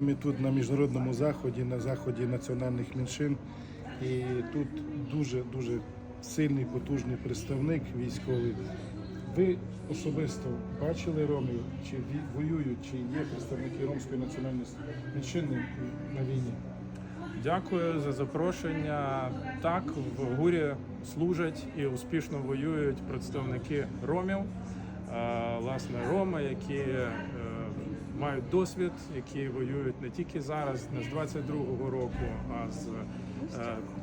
Ми тут на міжнародному заході, на заході національних меншин, і тут дуже дуже сильний, потужний представник військовий. Ви особисто бачили ромів, чи воюють, чи є представники ромської національної меншини на війні? Дякую за запрошення. Так, в ГУРі служать і успішно воюють представники ромів, Е, власне, роми, які е, мають досвід, які воюють не тільки зараз, не з 22-го року, а з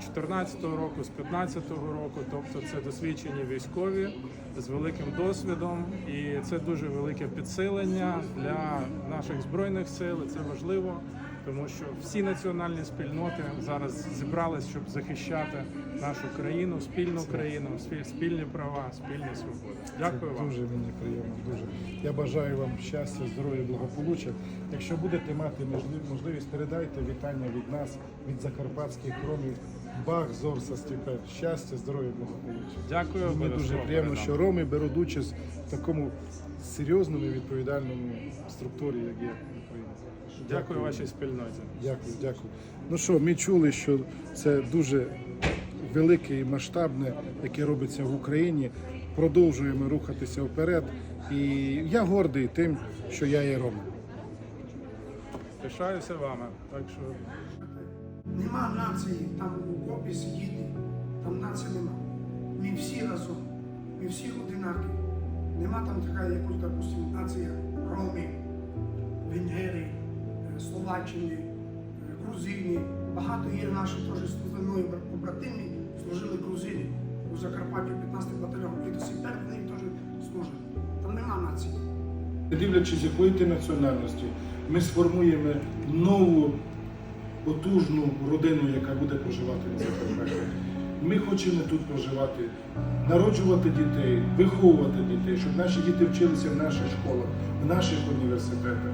14-го року, з 15-го року. Тобто це досвідчені військові з великим досвідом, і це дуже велике підсилення для наших збройних сил. Це важливо тому що всі національні спільноти зараз зібрались, щоб захищати нашу країну, спільну країну, спіль- спільні права, спільні свободи. Дякую вам. Дуже мені приємно. Дуже. Я бажаю вам щастя, здоров'я, благополуччя. Якщо будете мати можливість, передайте вітання від нас, від закарпатських ромів. Бах, Зорса, Стіпер. Щастя, здоров'я, благополуччя. Дякую. Мені дуже приємно, що роми беруть участь в такому серйозному і відповідальному структурі, як є в Україні. Дякую вашій спільноті. Дякую, дякую. Ну що, ми чули, що це дуже велике і масштабне, яке робиться в Україні. Продовжуємо рухатися вперед. І я гордий тим, що я є ромом. Пишаюся вами. Так що Нема нації там у копі сидіти, там нації нема. Ми всі разом, ми всі одинакі. Нема там така якось, допустим, нація Ромів, Венгери, е, Словаччини, е, Грузини. Багато є наші теж мною побратими, служили грузини у Закарпатті 15 батальйон. І до сих пір вони теж служать. Там нема нації. Дивлячись, якої ти національності, ми сформуємо нову потужну родину, яка буде проживати на Закарпатті. Ми хочемо тут проживати, народжувати дітей, виховувати дітей, щоб наші діти вчилися в наших школах, в наших університетах,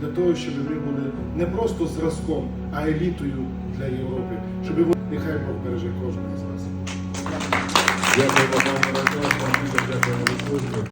для того, щоб ми були не просто зразком, а елітою для Європи, щоб вони нехай Бог береже кожного з нас. Дякую, вам